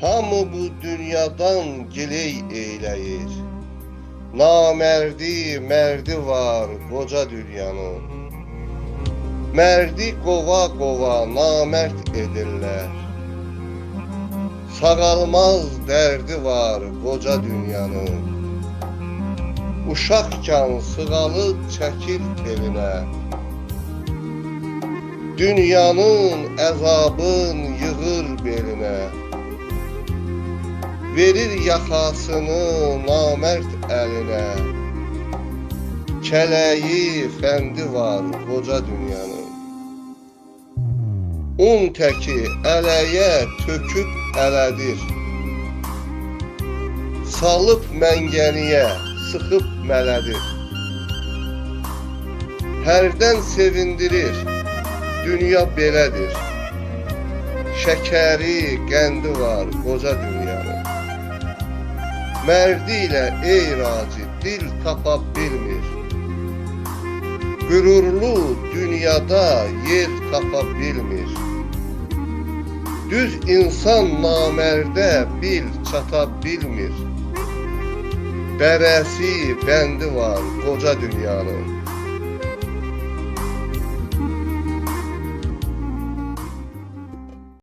Hamı bu dünyadan giley eyləyir. Namərdi, mərdi var qoca dünyanın. Mərdi qova-qova namərd edirlər. Sağalmaz dərdi var qoca dünyanın. Uşaqkən sığalı çəkir elinə. Dünyanın əzabın yığır belinə. Verir yaxasını namərd əlinə. Kələyi fəndi var qoca dünyanın. Un təki ələyə töküb ələdir. Salıb məngəniyə, sıxıb mələdir. Hərdən sevindirir, dünya belədir. Şəkəri, qəndi var qoca dünyanın. Mərdi ilə ey raci dil tapa bilmir. Qürurlu dünyada yer tapa bilmir. Düz insan namərdə bil çata bilmir. Bərəsi bəndi var qoca dünyanın.